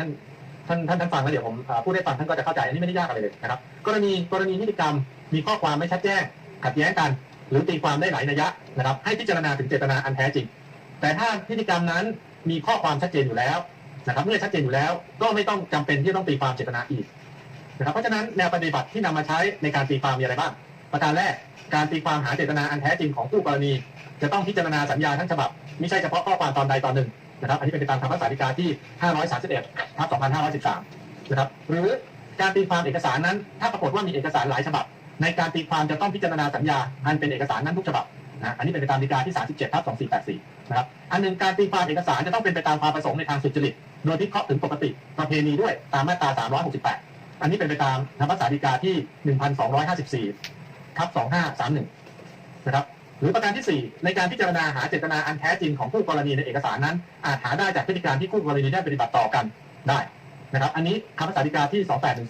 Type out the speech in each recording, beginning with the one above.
ท่านท่านท่านท่านฟังแล้วเดี๋ยวผมพูดให้ฟังท่านก็จะเข้าใจอันนี้ไม่ได้ยากอะไรเลยนะครับ กรณีกรณีนิติกรรมมีข้อความไม่ชัดแจ้งขัดแย้งกัน หรือตีความได้หลายนัยยะนะครับ ให้พิจารณาถึงเจตนาอันแท้จริง แต่ถ้าพิธีกรรมนั้นมีข้อความชัดเจนอยู่แล้วนะครับเมื่อชัดเจนอยู่แล้วก็ไม่ต้องจำเป็นที่ต้องตีความเจตนาอีกนะครับเพราะฉะนั้นแนวปฏิบัติที่นำมาใช้ในการตีความมีอะไรบ้างประการแรกการตีความหาเจตนาอันแท้จริงของผู้กรณี จะต้องพิจารณาสัญญาทั้งฉบับไม่ใช่เฉพาะข้อความตอนใดตอนหนึ่ง นะครับ อันนี้เป็นไปตามคำพิพากษาฎีกาที่ 531ทับ2513 นะครับ หรือการตีความเอกสารนั้น ถ้าปรากฏว่ามีเอกสารหลายฉบับ ในการตีความจะต้องพิจารณาสัญญา อันเป็นเอกสารนั้นทุกฉบับนะอันนี้เป็นไปตามฎีกาที่ 37ทับ2484 นะครับ อันหนึ่งการตีความเอกสารจะต้องเป็นไปตามความประสงค์ในทางสุจริต โดยพิเคราะห์ถึงปกติประเพณีด้วยตามมาตรา 368 อันนี้เป็นไปตามคำพิพากษาฎีกาที่ 1254ทับ2531 นะครับ หรือประการที่ 4 ในการพิจารณาหาเจตนาอันแท้จริงของผู้กรณีในเอกสารนั้น อาจหาได้จากพฤติการที่คู่กรณีได้ปฏิบัติต่อกันได้นะครับอันนี้คำพิพากษาฎีกาที่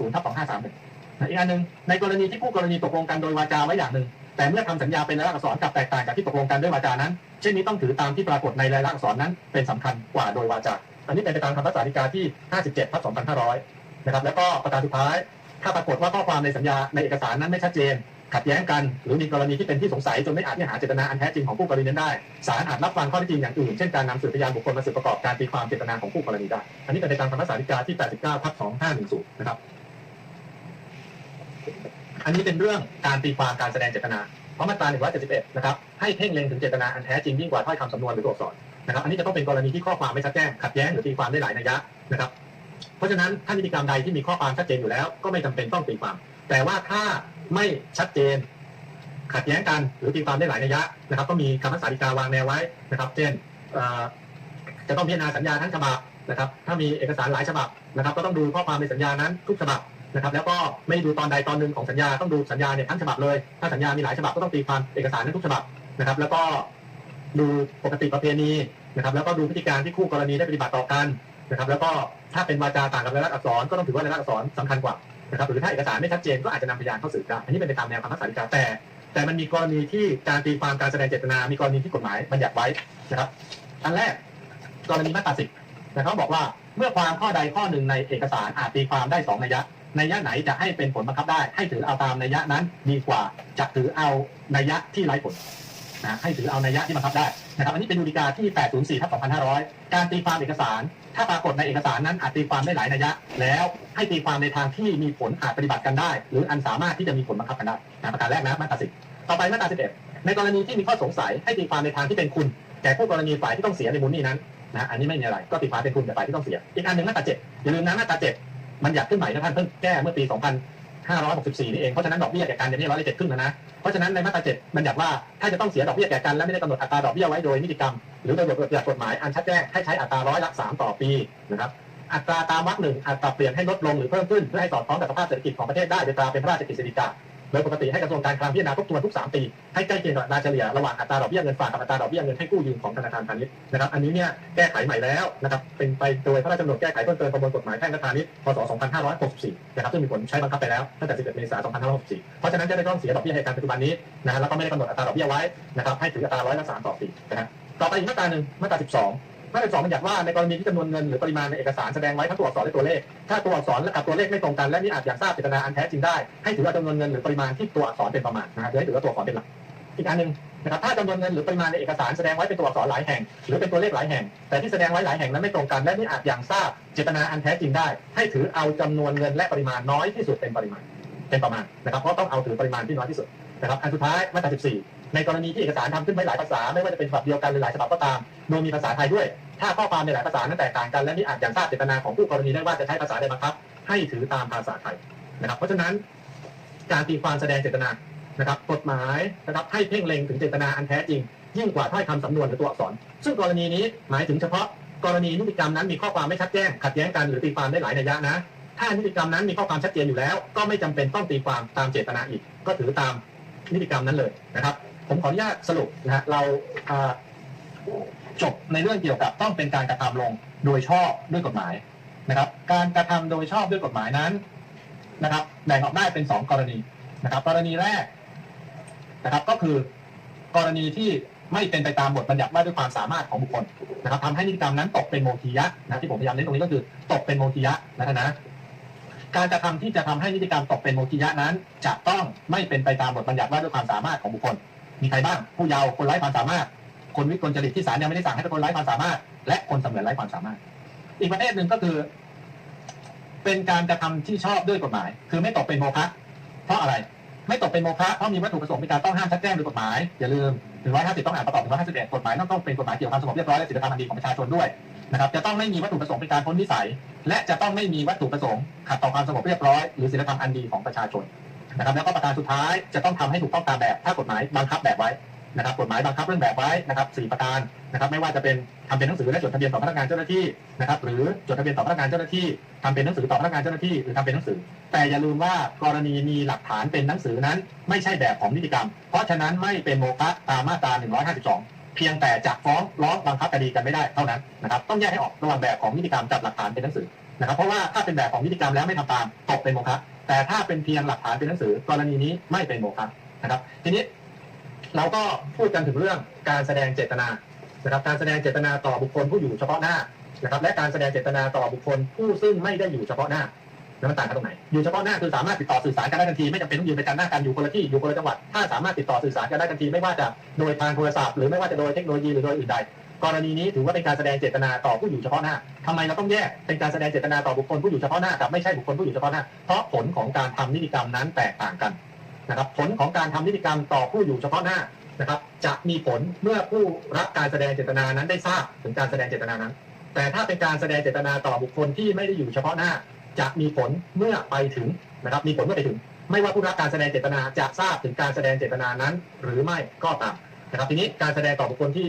2810ทับ2531นะอีกอันหนึ่งในกรณีที่คู่กรณีตกลงกันโดยวาจาไว้อย่างหนึ่ง แต่เมื่อทำสัญญาเป็นรายลักษณ์อักษรกับแตกต่างจากที่ตกลงกันด้วยวาจานั้นเช่นนี้ต้องถือตามที่ปรากฏในรายลักษณ์อักษรนั้นเป็นสำคัญกว่าโดยวาจาอันนี้เป็นไปตามคำพิพากษาฎีกาที่ 57ทับ2500นะครับแล้วก็ประการสุดท้าย ถ้าปรากฏว่าข้อความในสัญญาในเอกสารนั้นไม่ชัดเจน ขัดแย้งกัน หรือมีกรณีที่เป็นที่สงสัยจนไม่อาจที่หาเจตนาอันแท้จริงของผู้กรณีนั้นได้ศาลอาจรับฟังข้อเท็จจริงอย่างอื่นเช่นการนำสืบพยานบุคคลมาสืบประกอบการตีความเจตนาของผู้กรณีได้ อันนี้เป็นไปตามคำพิพากษาฎีกาที่ 89ทับ2510 นะครับ อันนี้เป็นเรื่องการตีความการแสดงเจตนาเพราะมาตรา171นะครับให้เพ่งเล็งถึงเจตนาอันแท้จริงยิ่งกว่าถ้อยคำสำนวนหรือตัวอักษรนะครับ อันนี้จะต้องเป็นกรณีที่ข้อความไม่ชัดแจ้งขัดแย้งหรือตีความได้หลายนัยยะนะครับ เพราะฉะนั้นถ้านิติกรรมใดที่มีข้อความชัดเจนอยู่แล้ว ก็ไม่จำเป็นต้องตีความ แต่ว่าถ้าไม่ชัดเจน ขัดแย้งกันหรือตีความได้หลายนัยยะนะครับ ก็มีคำพิพากษาฎีกาวางแนวไว้นะครับ เช่นจะต้องพิจารณาสัญญาทั้งฉบับนะครับ ถ้ามีเอกสารหลายฉบับนะครับ ก็ต้องดูข้อความในสัญญานั้นทุกฉบับนะครับ แล้วก็ไม่ดูตอนใดตอนหนึ่งของสัญญาต้องดูสัญญาเนี่ยทั้งฉบับเลย ถ้าสัญญามีหลายฉบับก็ต้องตีความเอกสารนั้นทุกฉบับนะครับ แล้วก็ดูปกติประเพณีนะครับ แล้วก็ดูพฤติการที่คู่กรณีได้ปฏิบัติต่อกันนะครับ แล้วก็ถ้าเป็นวาจาต่างกับรายลักษณ์อักษรก็ต้องถือว่ารายลักษณ์อักษรสำคัญกว่า นะครับหรือถ้าเอกสารไม่ชัดเจนก็อาจจะนำพยานเข้าสืบได้อันนี้เป็นไปตามแนวคำพิพากษาฎีกาแต่ แต่มันมีกรณีที่การตีความการแสดงเจตนา มีกรณีที่กฎหมายบัญญัติไว้นะครับอันแรกกรณีมาตราสิบนะเขาบอกว่าเมื่อความข้อใดข้อหนึ่งในเอกสารอาจตีความได้สองนัยยะนัยยะไหนจะให้เป็นผลบังคับได้ ให้ถือเอาตามนัยยะนั้นดีกว่าจะถือเอานัยยะที่ไร้ผล นะให้ถือเอานัยยะที่บังคับได้นะครับอันนี้เป็นดูฎีกาที่ 804ทับ2500 การตีความเอกสาร ถ้าปรากฏในเอกสารนั้นอาจตีความได้หลายนัยยะ แล้วให้ตีความในทางที่มีผลอาจปฏิบัติกันได้ หรืออันสามารถที่จะมีผลบังคับกันได้นะประการแรกนะมาตราสิบต่อไปมาตรา11ในกรณีที่มีข้อสงสัยให้ตีความในทางที่เป็นคุณแก่ผู้กรณีฝ่ายที่ต้องเสียในมูลนี้นั้นนะอันนี้ไม่มีอะไรก็ตีความเป็นคุณแก่ฝ่ายที่ต้องเสีย อีกอันหนึ่งมาตราเจ็ดอย่าลืมนะมาตราเจ็ดมันอยากขึ้นใหม่นะท่านเพิ่งแก้เมื่อปี 564นี่เองเพราะฉะนั้นดอกเบี้ยแก่กันเนี่ยไม่ใช่ร้อยละเจ็ดครึ่งแล้วนะเพราะฉะนั้นในมาตราเจ็ดมันอยากว่าถ้าจะต้องเสียดอกเบี้ยแก่กันและไม่ได้กำหนดอัตราดอกเบี้ยไว้โดยนิติกรรม หรือโดยบทบัญญัติกฎหมายอันชัดแจ้งให้ใช้อัตราร้อยละสามต่อปีนะครับอัตราตามวรรคหนึ่งอัตราเปลี่ยนให้ลดลงหรือเพิ่มขึ้นเพื่อให้สอดคล้องกับสภาพเศรษฐกิจของประเทศได้โดยตราเป็นพระราชกฤษฎีกา โดยปกติให้กระทรวงการคลังพิจารณาทบทวนทุก 3 ปี ให้ใกล้เคียงกับอัตราเฉลี่ยระหว่างอัตราดอกเบี้ยเงินฝากกับอัตราดอกเบี้ยเงินให้กู้ยืมของธนาคารพาณิชย์นะครับอันนี้เนี่ยแก้ไขใหม่แล้วนะครับเป็นไปโดยพระราชกำหนดแก้ไขเพิ่มเติมประมวลกฎหมายแพ่งและพาณิชย์พศ 2564 นะครับซึ่งมีผลใช้บังคับไปแล้วตั้งแต่ 11 เมษายน 2564 เพราะฉะนั้นจะไม่ต้องเสียดอกเบี้ยให้การปัจจุบันนี้นะฮะแล้วก็ไม่ได้กำหนดอัตราดอกเบี้ยไว้นะครับให้ถืออัตราร้อยละสามต่อปีนะฮะต่อไปอีกมาตราหนึ่งมาตรา 12 มาตรา12บัญญัติว่าในกรณีที่จำนวนเงินหรือปริมาณในเอกสารแสดงไว้ทั้งตัวอักษรและตัวเลข ถ้าตัวอักษรและกับตัวเลขไม่ตรงกันและนี่อาจอยากทราบเจตนาอันแท้จริงได้ให้ถือว่าจำนวนเงินหรือปริมาณที่ตัวอักษรเป็นประมาณนะฮะโดยให้ถือว่าตัวอักษรเป็นหลักอีกอันหนึ่งนะครับถ้าจำนวนเงินหรือปริมาณในเอกสารแสดงไว้เป็นตัวอักษรหลายแห่ง หรือเป็นตัวเลขหลายแห่ง แต่ที่แสดงไว้หลายแห่งนั้นไม่ตรงกันและนี่อาจอย่างทราบเจตนาอันแท้จริงได้ ให้ถือเอาจำนวนเงินและปริมาณน้อยที่สุดเป็นปริมาณ เป็นประมาณนะครับเพราะต้องเอาถือปริมาณที่น้อยที่สุดนะครับอันสุดท้ายมาตรา 14 ในกรณีที่เอกสารทำขึ้นไว้หลายภาษา ไม่ว่าจะเป็นฉบับเดียวกันหรือหลายฉบับก็ตาม โดยมีภาษาไทยด้วย ถ้าข้อความในหลายภาษานั้นแตกต่างกัน และนี่อาจอย่างทราบเจตนาของผู้กรณีได้ว่าจะใช้ภาษาใดบังคับ ให้ถือตามภาษาไทยนะครับ เพราะฉะนั้นการตีความแสดงเจตนานะครับ กฎหมายนะครับให้เพ่งเล็งถึงเจตนาอันแท้จริง ยิ่งกว่าถ้อยคำสำนวนหรือตัวอักษร ซึ่งกรณีนี้หมายถึงเฉพาะกรณีนิติกรรมนั้นมีข้อความไม่ชัดแจ้งขัดแย้งกันหรือตีความได้หลายนัยยะนะ ถ้านิติกรรมนั้นมีข้อความชัดเจนอยู่แล้ว ก็ไม่จำเป็นต้องตีความตามเจตนาอีก ก็ถือตามนิติกรรมนั้นเลยนะครับ ผมขออนุญาตสรุปนะฮะเราจบในเรื่องเกี่ยวกับต้องเป็นการกระทำลงโดยชอบด้วยกฎหมายนะครับ การกระทำโดยชอบด้วยกฎหมายนั้นนะครับแบ่งออกได้เป็นสองกรณีนะครับ กรณีแรกนะครับก็คือกรณีที่ไม่เป็นไปตามบทบัญญัติว่าด้วยความสามารถของบุคคลนะครับทำให้นิติกรรมนั้นตกเป็นโมทียะนะที่ผมพยายามเน้นตรงนี้ก็คือตกเป็นโมทียะนะนนะการกระทำที่จะทำให้นิติกรรมตกเป็นโมทียะนั้น จะต้องไม่เป็นไปตามบทบัญญัติว่าด้วยความสามารถของบุคคล มีใครบ้างผู้เยาว์คนไร้ความสามารถ คนวิกลจริตที่ศาลยังไม่ได้สั่งให้เป็นคนไร้ความสามารถ และคนเสมือนไร้ความสามารถ อีกประเภทหนึ่งก็คือ เป็นการกระทำที่ชอบด้วยกฎหมาย คือไม่ตกเป็นโมฆะเพราะอะไร ไม่ตกเป็นโมฆะเพราะมีวัตถุประสงค์เป็นการต้องห้ามชัดแจ้งโดยกฎหมายอย่าลืมถึงร้อยห้าสิบต้องอ่านประกอบถึงร้อยห้าสิบเอ็ดกฎหมายต้องต้องเป็นกฎหมายเกี่ยวกับความสงบเรียบร้อยและศีลธรรมอันดีของประชาชนด้วยนะครับจะต้องไม่มีวัตถุประสงค์เป็นการพ้นวิสัย และจะต้องไม่มีวัตถุประสงค์ขัดต่อความสงบเรียบร้อยหรือศีลธรรมอันดีของประชาชน นะครับแล้วก็ประการสุดท้ายจะต้องทำให้ถูกต้องตามแบบถ้ากฎหมายบังคับแบบไว้นะครับกฎหมายบังคับเรื่องแบบไว้นะครับสี่ประการนะครับไม่ว่าจะเป็นทำเป็นหนังสือและจดทะเบียนต่อพนักงานเจ้าหน้าที่นะครับหรือจดทะเบียนต่อพนักงานเจ้าหน้าที่ทำเป็นหนังสือต่อพนักงานเจ้าหน้าที่หรือทำเป็นหนังสือ แต่อย่าลืมว่ากรณีมีหลักฐานเป็นหนังสือนั้น ไม่ใช่แบบของนิติกรรม เพราะฉะนั้นไม่เป็นโมฆะตามมาตรา 152 เพียงแต่จะฟ้องร้องบังคับคดีกันไม่ได้เท่านั้นนะครับต้องแยกให้ออกระหว่างแบบของนิติกรรมกับหลักฐานเป็นหนังสือ นะครับเพราะว่าถ้าเป็นแบบของนิติกรรมแล้วไม่ทำตามตกเป็นโมฆะแต่ถ้าเป็นเพียงหลักฐานเป็นหนังสือกรณีนี้ไม่เป็นโมฆะนะครับทีนี้เราก็พูดกันถึงเรื่องการแสดงเจตนานะครับการแสดงเจตนาต่อบุคคลผู้อยู่เฉพาะหน้านะครับและการแสดงเจตนาต่อบุคคลผู้ซึ่งไม่ได้อยู่เฉพาะหน้าแล้วมันต่างกันตรงไหน อยู่เฉพาะหน้าคือสามารถติดต่อสื่อสารกันได้ทันที ไม่จำเป็นต้องยืนไปกันหน้ากันอยู่คนละที่อยู่คนละจังหวัด ถ้าสามารถติดต่อสื่อสารกันได้ทันทีไม่ว่าจะโดยทางโทรศัพท์หรือไม่ว่าจะโดยเทคโนโลยีหรือโดยอื่นใด กรณีนี้ถือว่าเป็นการแสดงเจตนาต่อผู้อยู่เฉพาะหน้าทำไมเราต้องแยกเป็นการแสดงเจตนาต่อบุคคลผู้อยู่เฉพาะหน้ากับไม่ใช่บุคคลผู้อยู่เฉพาะหน้าเพราะผลของการทำนิติกรรมนั้นแตกต่างกันนะครับ ผลของการทำนิติกรรมต่อผู้อยู่เฉพาะหน้านะครับ จะมีผลเมื่อผู้รับการแสดงเจตนานั้นได้ทราบถึงการแสดงเจตนานั้น แต่ถ้าเป็นการแสดงเจตนาต่อบุคคลที่ไม่ได้อยู่เฉพาะหน้า จะมีผลเมื่อไปถึงนะครับ มีผลเมื่อไปถึง ไม่ว่าผู้รับการแสดงเจตนาจะทราบถึงการแสดงเจตนานั้น หรือไม่ก็ตามนะครับทีนี้การแสดงต่อบุคคลที่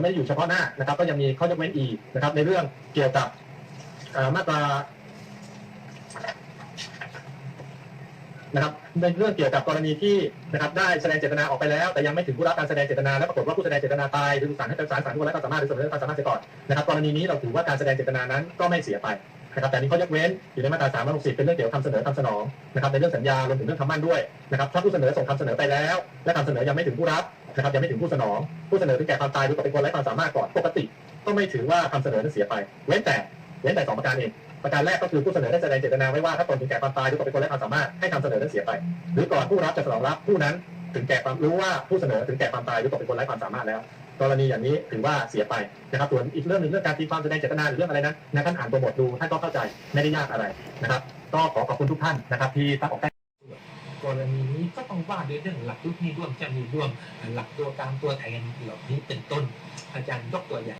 ไม่ได้อยู่เฉพาะหน้านะครับ ก็ยังมีข้อยกเว้นอีกนะครับ ในเรื่องเกี่ยวกับมาตรานะครับในเรื่องเกี่ยวกับกรณีที่นะครับได้แสดงเจตนาออกไปแล้ว แต่ยังไม่ถึงผู้รับการแสดงเจตนาแล้วปรากฏว่าผู้แสดงเจตนาตายหรือศาลให้ศาลศาลผู้รับความสามารถหรือเสนอความสามารถเสียก่อนนะครับกรณีนี้เราถือว่าการแสดงเจตนานั้นก็ไม่เสียไปนะครับแต่นี้เขายกเว้นอยู่ในมาตรา360เป็นเรื่องเกี่ยวกับคำเสนอคำสนองนะครับในเรื่องสัญญารวมถึงเรื่องคำมั่นด้วยนะครับถ้าผู้เสนอส่งคำเสนอไปแล้ว และคำเสนอยังไม่ถึงผู้รับ นะครับยังไม่ถึงผู้สนองผู้เสนอถึงแก่ความตายหรือตกเป็นคนไร้ความสามารถก่อนปกติ ก็ไม่ถือว่าคำเสนอนั้นเสียไป เว้นแต่เว้นแต่สองประการเองประการแรกก็คือผู้เสนอได้แสดงเจตนาไว้ว่าถ้าตนถึงแก่ความตายหรือตกเป็นคนไร้ความสามารถให้คำเสนอนั้นเสียไป หรือก่อนผู้รับจะสนองรับผู้นั้นถึงแก่ความรู้ว่าผู้เสนอถึงแก่ความตายหรือตกเป็นคนไร้ความสามารถแล้ว กรณีอย่างนี้ถือว่าเสียไปนะครับส่วนอีกเรื่องหนึ่งเรื่องการตีความแสดงเจตนาหรือเรื่องอะไรนั้นนะท่านอ่านตัวบทดูท่านก็เข้าใจไม่ได้ยากอะไรนะครับ ก็ขอขอบคุณทุกท่านนะครับที่ตั้งอกตั้ง กรณีนี้ก็ต้องว่าด้วยเรื่องหลักลูกหนี้ร่วมเจ้าหนี้ร่วม หลักตัวกลางตัวแทนเหล่านี้เป็นต้น อาจารย์ยกตัวอย่าง